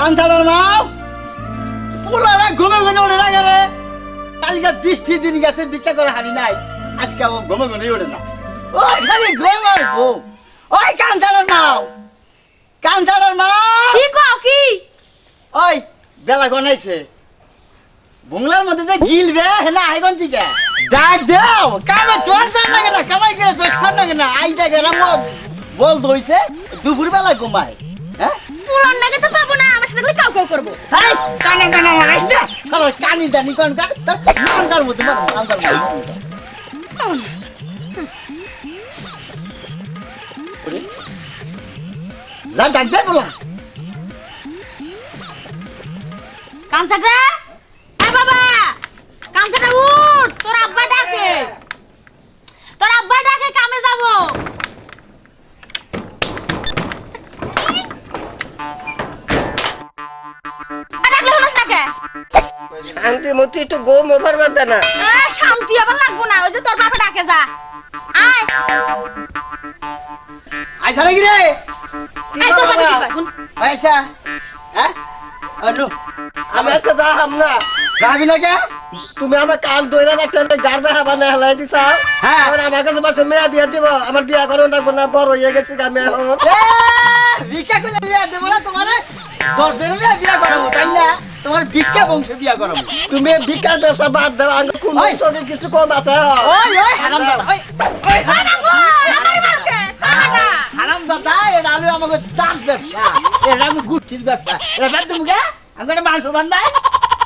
কাঞ্চালার মাও পোলারা ঘুমে ঘুমে ওঠে না গেলে কালকে বৃষ্টির দিন গেছে ভিক্ষা করে হারি নাই। আজকে ও ঘুমে ঘুমে ওঠে না। ওই খালি ঘুম ওই কাঞ্চালার মাও কাঞ্চালার মাও কি কও কি? ওই বেলা গনাইছে বুংলার মধ্যে যে গিলবে না আইগন থেকে ডাক দেও কামে চোর জান লাগে না কামাই করে তোর খান লাগে না আই দেখে বল ধইছে দুপুর বেলা ঘুমায়। হ্যাঁ? পুরন নাগে তো পাবো না আমার সাথে কাউ কাউ করব। এই কানে কানে মারাইস না আমার কানি জানি কোন কান তোর কান্দার মধ্যে? মার কান্দার ডাক দে বলা। কাঞ্চাটা এ বাবা! কাঞ্চাটা উঠ তোর আব্বা ডাকে। তোর আব্বা ডাকে কামে যাব। শান্তি মতো একটু গম ওভার বাদ না। শান্তি আবার লাগবো না ওই যে তোর বাবা ডাকে যা। আয়। আইসা নাকি রে। আইসা। হ্যাঁ? আনু আমি যা হাম না। যাবি না কে? তুমি আমার কান দইরা একটা গারবে হাবা না হেলাই দিছা। হ্যাঁ। আমার আমার কাছে মাসে মেয়া বিয়া দিব আমার বিয়া করো না না বড় হয়ে গেছি এখন বিয়া দেবো না তোমারে? বিয়া না তোমার ভিক্ষা বংশ বিয়া করাবো তুমি বিকার ব্যবসা বাদ দাও আমি কোন। চোখে কিছু কম আছে ওই ওই হারাম দাদা ওই ওই গো। হারাম দাদা এটা আলু আমাকে দাঁত ব্যবসা এটা আমাকে গুষ্টির ব্যবসা এটা বেদ মুখে আমাকে মাংস বান্ধাই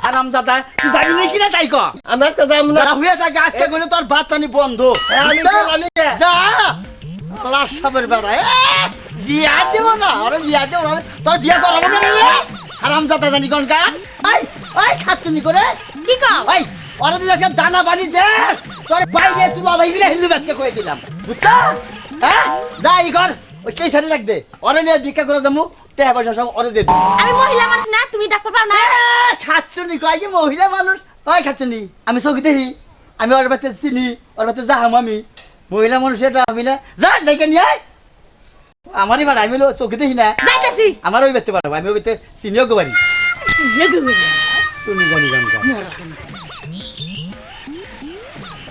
হারাম দাদা তুই যাবি না তাই কর আমি আজকে যাম না হয়ে থাকে আজকে বলে তোর ভাত পানি বন্ধ আমি যা, লাশ সাপের বেড়া এ, বিয়া দেবো না আরে বিয়া দেবো না তোর বিয়া করাবো কেন হারাম দাদা জানি কোন কান আই আই খাচ্ছুনি করে? কি কও? ওই ওরা তুই আজকে দানা পানি দেস তোর বাইরে তুই বাবা হিন্দু কয়ে দিলাম। বুঝছ? হ্যাঁ? যা ই কর ওই কে সারি রাখ দে। ওরে নিয়ে ভিক্ষা করে দেবো টাকা পয়সা সব ওরে দে আমি মহিলা মানুষ না তুমি ডাক্তার পাও না? খাচ্ছুনি কয় কি মহিলা মানুষ? ওই খাচ্ছুনি? আমি চোখ দেখি আমি ওর বাড়িতে চিনি ওর বাড়িতে যাহাম আমি। মহিলা মানুষ এটা আমি না। যা ডেকে নিয়ে। আমারই বাড়ি আমি চোখে দেখি না। যাইতেছি আমার ওই পারব আমি ওই বাড়িতে চিনিও গো শুনি জানি গান গান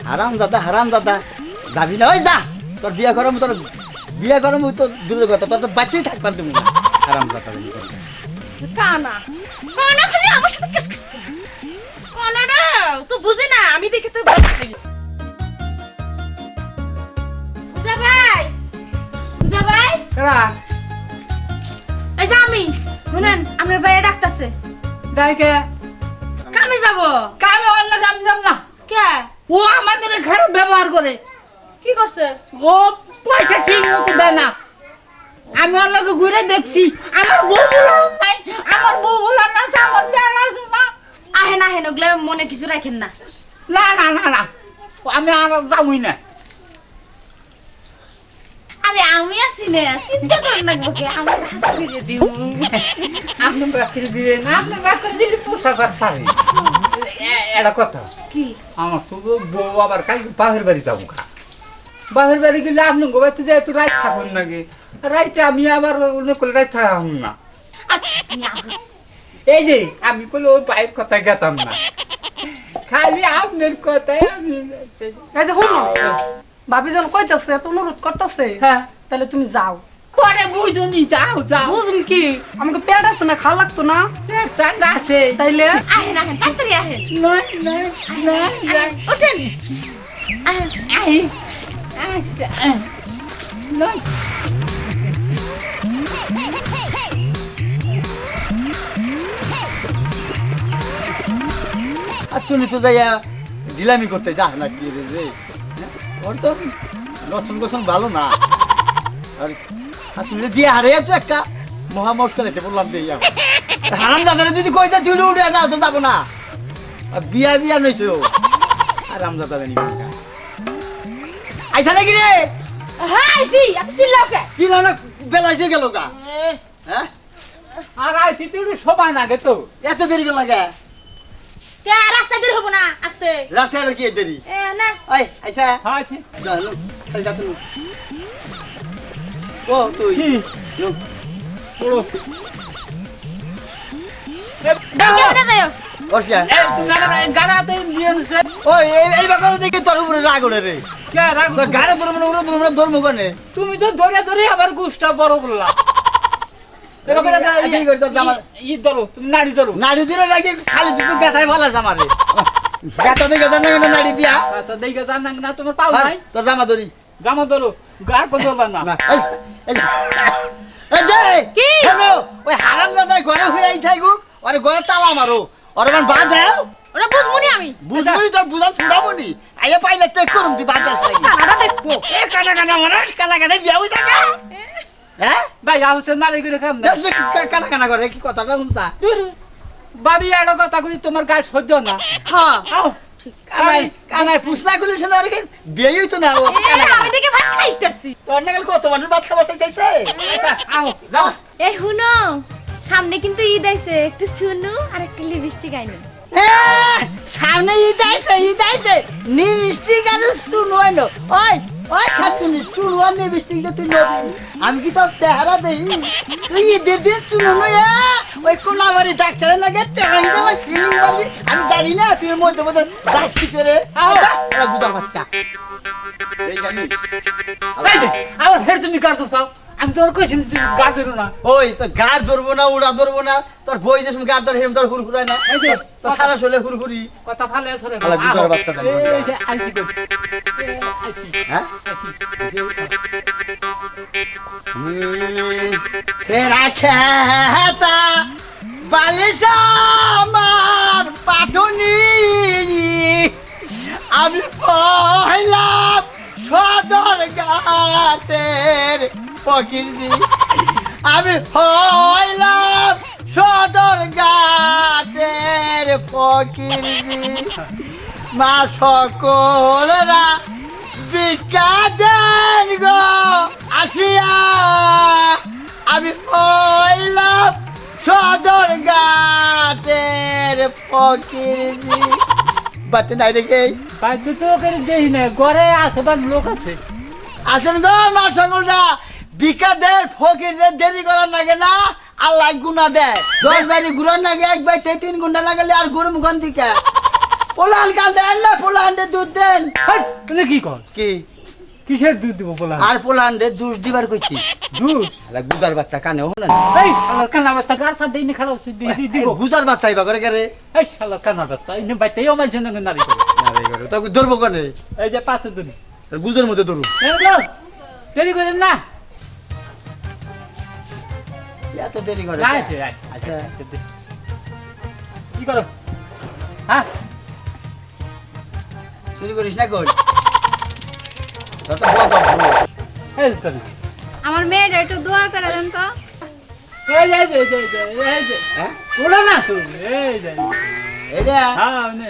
হারাম দাদা হারাম দাদা। যাবি না? ওই যা তোর বিয়া করম তোর বিয়া করম তো দূরের কথা তোর তো বাচ্চাই থাকবার তুমি। হারাম দাদা কোন। কান। খালি আমার সাথে কিস কিস কানা রে তুই বুঝি না আমি দেখে তো ভাই ভাই। এই যে আমি শুনেন আপনার ভাইয়া ডাকতাছে। ডাইকে কামে যাব। কামে অন্য কাম যাম না। কে? ও আমাদের খারাপ ব্যবহার করে। কি করছে? ও পয়সা ঠিক মতো দেয় না। আমি ওর লগে ঘুরে দেখছি। আমার বউ বলার নাই। আমার বউ বলার না আমার বেড়া আছে না আহেন আহেন ওগুলা মনে কিছু রাখেন না। না না না না। আমি আর যাবই না। আরে আমি আছি না চিন্তা করেন না বকে আমি হাত ফিরে দিব আপনি বাকির দিবেন আপনি বাকির দিলে পোশাক আর পারে এটা কথা। কি? আমার তো বউ আবার কালকে বাপের বাড়ি যাব খা বাপের বাড়ি গেলে আপনি গোবাইতে যাই তো রাত থাকুন নাকি রাইতে আমি আবার অন্য করে রাত থাকুন না। আচ্ছা এই যে আমি বলে ওই বাইক কথা গেতাম না। খালি আপনার কথাই আমি এই যে শুনো ভাবি যখন কইতাছে তো অনুরোধ করতেছে হ্যাঁ। তাহলে তুমি যাও। পরে বুঝুনি যাও যাও। বুঝুন কি? আমাকে পেট আছে না খাওয়া লাগতো না? টাকা আছে। তাইলে? আহেন আহেন তাড়াতাড়ি আহেন। ওঠেন। আহেন আচ্ছা তো যাইয়া ডিলামি করতে যা না কি রে রে? হ্যাঁ? ওর তো নতুন গোসন ভালো না। আর আর চুনি দিয়ে হারে তো একটা মহা মুশকিল এতে বললাম দিয়ে যাব হারাম দাদারে যদি কই যা চুলি উঠে যাও তো যাব না। আর বিয়া বিয়া নইছে ও। আরাম দাদা জানি কোনটা। আইসা নাকি রে? হ্যাঁ আইছি এত চিল্লাও কে? ছিল না বেলাইতে গেল গা। হ্যাঁ? আর আইসি তুই সবাই লাগে তো। এত দেরি গেল গা। কে রাস্তা বের হব না আসতে? রাস্তায় আবার কি দেরি? এ না। ওই আইসা। হ্যাঁ আছে যা লো খালি যাতে লো। ও তুই। কি? লো। পুরো ডাঙ্গে উঠে যাও বসিয়া। এই তুমি তো ধরে ধরে আমার গুষ্টা বড় করলা এই করে তোর জামা- ই ধরো তুমি নাড়ি দিলে নাকি খালি তুই গাথায় ভালো আমারে গাথা দেখে জানা না নাড়ি দিয়া? তা দেখে জান না তোমার পাও নাই। তোর জামা ধরি। জামা ধরো গার পর ধরবা না। এই যে কি? হ্যালো ওই হারাম দাদা ঘরে হয়ে আই থাকুক ওরে ঘরে তালা মারো। ওরে মান বাদ দাও। ওরা বুঝবুনি আমি। বুঝবি তোর বুঝাল ছুড়াবো নি আইয়া পাইলে চেক করুম তুই বাদ দাস লাগি দেখব এ কাটা কাটা মানুষ কাটা কাটা বিয়া হই থাকা হ্যাঁ ভাই নাড়ি করে? কি কথাটা শুনছা? বাবি কথা কই তোমার গায়ে সহ্য না। হ্যাঁ আও কানাই কানাই পুছনা গুলি শোনা আর কি বিয়ে হইতো না? ও আমি দেখে ভাত খাইতেছি। তোর নাগাল কত মানুষ ভাত খাবার চাইতেছে? আচ্ছা আও। সামনে কিন্তু ঈদ আইছে। একটু শুনু আর একটু লিপস্টিক আইনো। হ্যাঁ, সামনে ঈদ আইছে ঈদ আইছে। নি মিষ্টিক আর শুনু আইনো। ওই ওই খাচ্ছুনি চুল আর নি মিষ্টিকটা তুই নবি আমি কি তোর চেহারা দেখি? তুই ঈদের দিন শুনু নয়া ওই কোনাবাড়ি ডাক্তারের লাগে টেকাই দেওয়া ফিলিং পাবি? আমি জানি না তুই মধ্যে মধ্যে দাস কিসে রে বুঝার বাচ্চা। এই ফের তুমি গাছ চাও আমি তোর কইছি তুমি গা ধরো না। ওই গার ধরবো না উড়া ধরবো না তোর বই যে গার ধর হেম তোর হুরহুরায় না। এই যে, তোর সারা শোলে হুরহুরি কথা ভালো আছে রে। বাচ্চা জানি। এই যে আইছি। হ্যাঁ সেরা খেতা বালিশ আমার পাঠনি। আমি পহলাম সদর ঘাটের পকিরজি আমি হইলাম সদর ঘাটের ফকিরজি মা সকলরা দেন গো আসিয়া। আমি হইলাম সদর ঘাটের ফকিরজি বাতে নাই রেখে বাইরে তো করে দেই না ঘরে আশেপাশ লোক আছে। আসেন গো মার সকলরা বিকাদের ফকিরদের ফকির দেরি করার লাগে না আল্লাহ গুনা দেয়। দশ বাড়ি ঘুরার নাগে এক বাই তিন ঘণ্টা লাগালে আর ঘুরুম গন্ধিকা পোলান কাল দেন না পোলান্ডে দুধ দেন। তুমি কি কর? কি? কিসের দুধ দিব বলা আর পোলান্ডে জুস দিবার কইছি। দুধ? আলা গুজার বাচ্চা কানে হন এই শালার কানা বাচ্চা গার সাথে খারাপ হচ্ছে দি দিব। গুজার বাচ্চা ইবা করে করে এই শালার কানা বাচ্চা ইনি বাইতে আমার জন্য নারী করে। তো ধরবো কনে? এই যে পাঁচ দিন গুজের মধ্যে ধরু দেরি করেন না। এত দেরি করে না আয়। আচ্ছা। কি করো? হ্যাঁ? করিস না কই? আমার মেয়েটা একটু দোয়া করে দেন তো।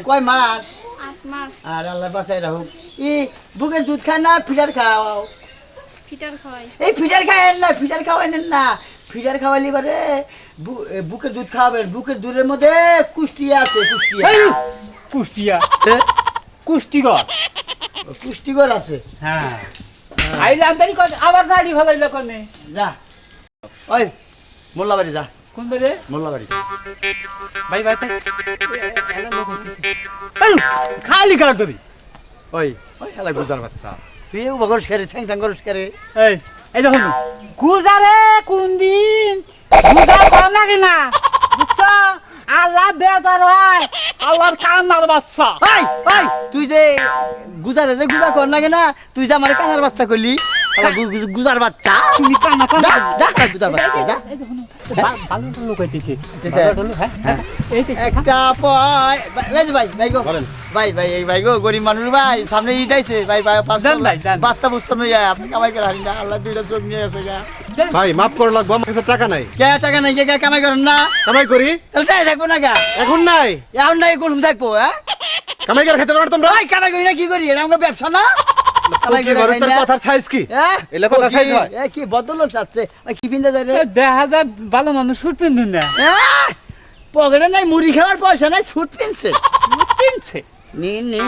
কয় মাস? আর আল্লাহ বাসায় রাখুক। ই বুকের দুধ না ফিটার খাওয়াও? ফিটার খাওয়াই। এই ফিটার খাওয়ান না ফিটার খাওয়াইনেন না। ফিটার খাওয়াইলে এবারে বু- বুকের দুধ খাওয়াবেন। বুকের দুধের মধ্যে কুষ্টিয়া আছে কুষ্টিয়া। কুষ্টিয়া। কুষ্টিগড়। পুষ্টিকর আছে। হ্যাঁ। আইলাম দেরি করে আবার গাড়ি ভালাইলো কোনে? যা। ওই মোল্লাবাড়ি যা। কোন বেরে মোল্লাবাড়ি। ভাই ভাই ভাই। খালি কার ধরি ওই ওই খেলা গুজার বাচ্চা। তুই বগরস করে ছ্যাং ছ্যাং করস করে এই এই দেখুন। গুজারে কোন দিন গুজা কর লাগে না। বুঝছ? আল্লাহ বেজার হয় আল্লাহর কান্নার বাচ্চা। ওই ওই তুই যে গুজারে যে গুজা কর লাগে না তুই যে আমার কানার বাচ্চা করলি গুজার বাচ্চা। তুমি কান্না কান্না যা যা, গুজার বাচ্চা যা। এই দেখুন, ভা- ভালো একটা লোক। হইতেছে? একটা। এই পয় ভাই ভাই ভাই গো। ভাই ভাই এই ভাই গো গরিব মানুষ ভাই সামনে ঈদ আইছে। ভাই ভাই। বাচ্চা বুঝতে নই আপনি কামাই করে হারি না। আল্লাহ দুইটা চোখ নিয়ে আছে গা। ভাই মাফ করে লাগবো আমার কাছে টাকা নাই। কে টাকা নাই? কে কে কামাই করেন না? কামাই করি? তাহলে তাই থাকব না গা এখন নাই। এখন নাই কোন থাকব হ্যাঁ? কামাই করে খেতে পারো তোমরা? ভাই কামাই করি না কি করি? এটা আমাকে ব্যবসা না? দেখা যায় ভালো মানুষ শুট পিন্ধুন না। হ্যাঁ? পকেটে নাই মুড়ি খাওয়ার পয়সা নাই স্যুট পিনছে। পিনছে? মনে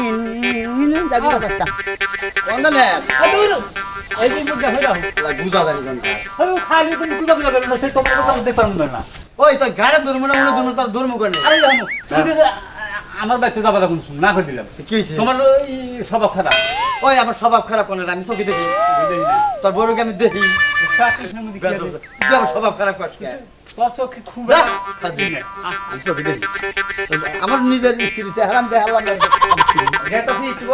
আমার বাড়িতে যাবা তখন না করে দিলাম। কি তোমার ওই স্বভাব খারাপ। ওই আমার স্বভাব খারাপ কোন আমি চোখে দেখি। তোর বড়কে আমি দেখি। স্বভাব খারাপ করিস আমার নিজের স্ত্রী সে হারাম গেতাছি একটু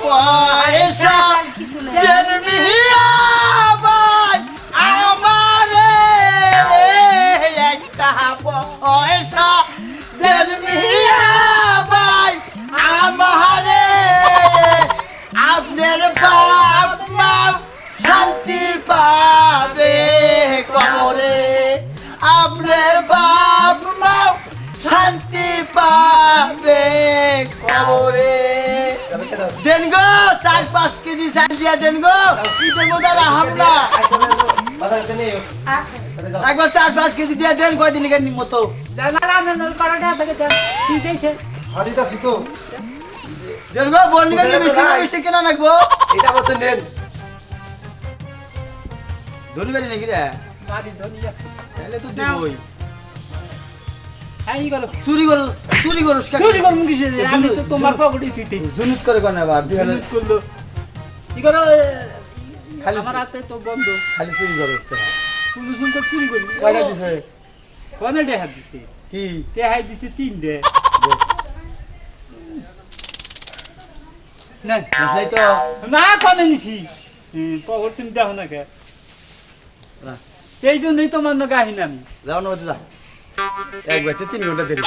পয়সা আমারে একটা পয়সা পাঁচ কেজি চাল দিয়া দেন গো ঈদের মধ্যে আর আহাম না আচ্ছা একবার চার পাঁচ কেজি দিয়া দেন কয়দিন কেন মতো দেন গো বল নিকেন মিষ্টি মিষ্টি কেনা রাখব এটা বলতে নেন ধনী বাড়ি নাকি রে তাহলে তো দিবই চুরি করো চুরি করো চুরি করব কিসে আমি তো তোমার প্রপার্টি তুই জুনুত করে কোন আবার বিহারে করল কি করো? খালি আমার হাতে তো বন্ধ। খালি চুরি করো কয়টা দিছে? কোনে দেহা দিছে? কি? দেহাই দিছে তিনটে। না। নাই তো। না নিছি। পকর তুমি দেখো না। কে। এই জন্যই তোমার না আমি। যাও না যা। এক বাজতে তিন ঘণ্টা দেরি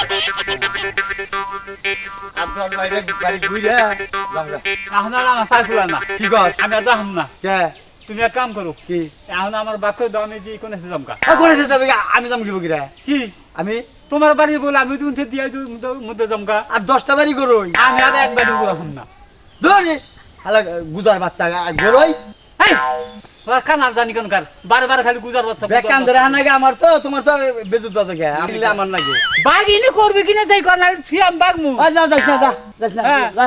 আপনার বাইরে বাড়ি ঘুরে যাও গা। এখন আর আমার পাইকুলা না। কি কর? আমি আর যাহাম না। কে? তুমি এক কাম করো। কি? এখন আমার বাক্য দামে দিয়ে কোনে জমকা। যাবে আমি দাম কি? আমি? তোমার বাড়ি বলে আমি তুমি দিয়ে মধ্যে জমকা। আর দশটা বাড়ি করই আমি আর এক বাড়ি রাখুন না। ধরে গুজার বাচ্চা গরই ওরা কানার জানি কেন কার। খালি গুজার বাচ্চা ব্যাগ কান ধরে হানাগে আমার তো তোমার তো বেজুত বাজে গে আমি আমার নাকি বাঘ ইনি করবে কিনা তাই কর না বাঘ মু আর না যাস না যা যাস না হ্যাঁ। যা।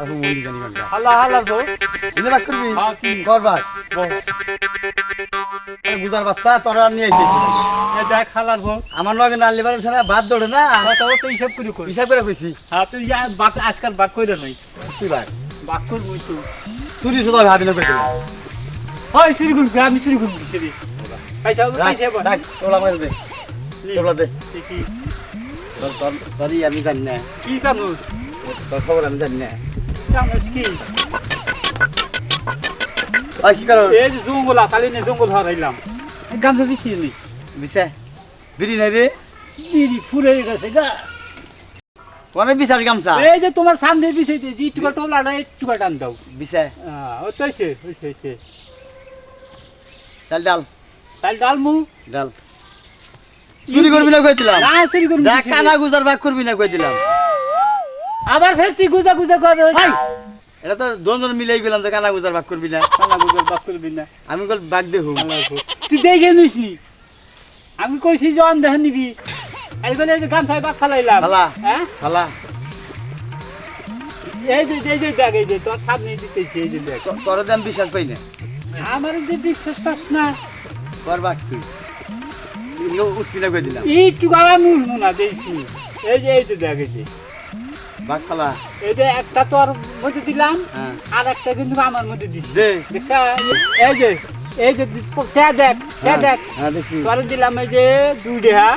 জানি আল্লাহ আল্লাহ তো করবি? হ্যাঁ, কি? কর বাক গুজার বাচ্চা তোরা নিয়ে আইছিস। এ দেখ আমার লগে না লিবার না ভাত দৌড়ে না। তো হিসাব করে করি হিসাব করে কইছি। হ্যাঁ তুই বাঘ আজকাল বাঘ কইরে নাই তুই ভাই? বাঘ করবই তো চুরি শুধু ভাবি না হয় চুরি করবি আমি চুরি করবি রাখ পাইছা বা রাখ তোলা মাছ দে। তোলা দে। দেখি তোর তোর তোরই আমি জানি না। কি জানো? তোর খবর আমি জানি না। জানো কি? ওই কি করো? এই যে জঙ্গলা কালি নে জঙ্গল হারাইলাম গামছা বেশি নেই বিছে? বিড়ি নাই রে? বিড়ি ফুরে গেছে গা। কোনে বিচার গামছা? এই যে তোমার সামনে বিছে যে টুকা টোলাটা একটু টান দাও। বিছে? হ্যাঁ হইছে হইছে হইছে চাল ডাল। তাই ডাল মু। ডাল। চুরি করবি না কইছিলাম না চুরি করবি দেখ কানা গুজার ভাগ করবি না কইছিলাম আবার ফের তুই গুজা গুজা করে। হাই এটা তো মিলাই গেলাম যে কানা গুজার ভাগ করবি না। কালা গুজা বাপ করবি না। আমি কল ভাগ দেহু তুই দেখে নিস আমি কইছি যে অন দেখে নিবি। এই বলে এই যে গান সাহেব খালাইলাম খালা। হ্যাঁ? খালা এই যে এই যে দেখ এই যে তোর সামনে দিতেছি এই যে দেখ। তোর দাম বিশ্বাস পাই না। আমার যে বিশ্বাস পাস না। কর ভাগ তুই তুই উঠবি দিলাম। এই যে এই এই যে। এই একটা তোর মধ্যে দিলাম হ্যাঁ। আর একটা কিন্তু আমার মধ্যে দিছি। দে। এই যে এই যে দেখ দেখ। হ্যাঁ তোর দিলাম এই যে দুই ডেহা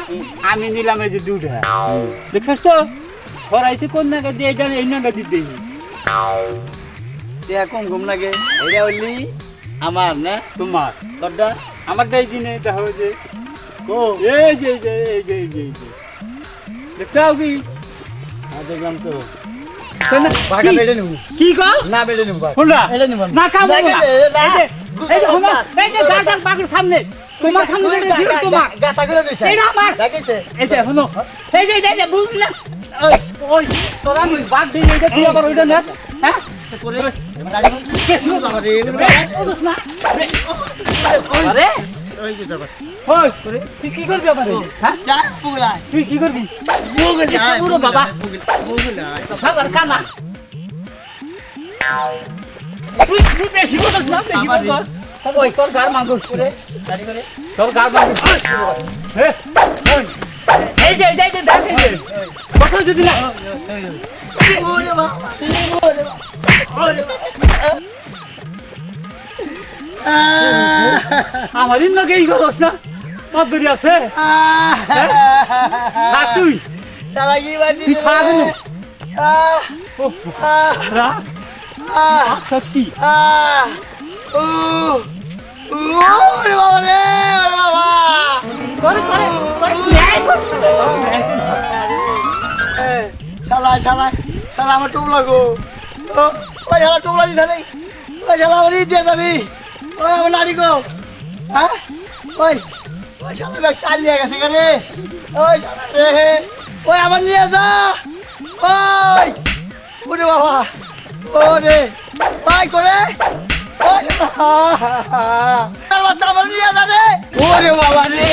আমি নিলাম এই যে দুই ডেহা। দেখছিস তো? সরাইছে কোন দিয়ে এটা এই নাগা দিতে কম ঘুম লাগে। এটা আমার না তোমার? তোরটা আমার এই জিনিস দেখো এই যে ও এই যে এই যে এই যে এই যে এই যে। দেখছাও কি? দেখলাম তো। কি- কি না বেড়ে নিবো না কাম না। এই যে এই যে যা বাগের সামনে। তোমার সামনে যে দিল তোমার। গাটা করে দিছে। এটা আমার। দেখিছে এই যে শোনো। এই যে এই যে বুঝলি না? ওই ওই তোরা আমি বাদ দিয়ে এটা তুই আবার ওইটা না। হ্যাঁ? করে কে শুনো? আমার রে বুঝছ না আরে? ওই যে যাবা ওই তুই কি করবি আবার হ্যাঁ যা? পুগলা তুই কি করবি? পুগলা এসব বাবা। পুগলা সাদার কানা। তুই তুই বেশি বলছ না বেশি বলছ ওই তোর গার মাংস করে তোর গার মাংস এই যে এই যে, দেখ এই যে। কথা যদি না? ওরে বাবা ওরে বাবা ওরে বাবা আহ, আমার ইন্ন গেই গলস না পদ ধরি আছে আহ, তুই কি থাক রে? আহ, আহ, আহ, আহ, শালা, শালা, শালা আমার টুবলা গো। ওই শালা টুবলা দিছে নেই। ওই শালা আমার দিয়ে যাবি। ওই আমার নারী। হ্যাঁ? ওই, ওই শালা চাল নিয়ে গেছে রে? ওই শালা রে। আমার নিয়ে যা। ওই, ওরে বাবা। ওরে, ভাই করে। আমার নিয়ে যাবে ওরে বাবা রে।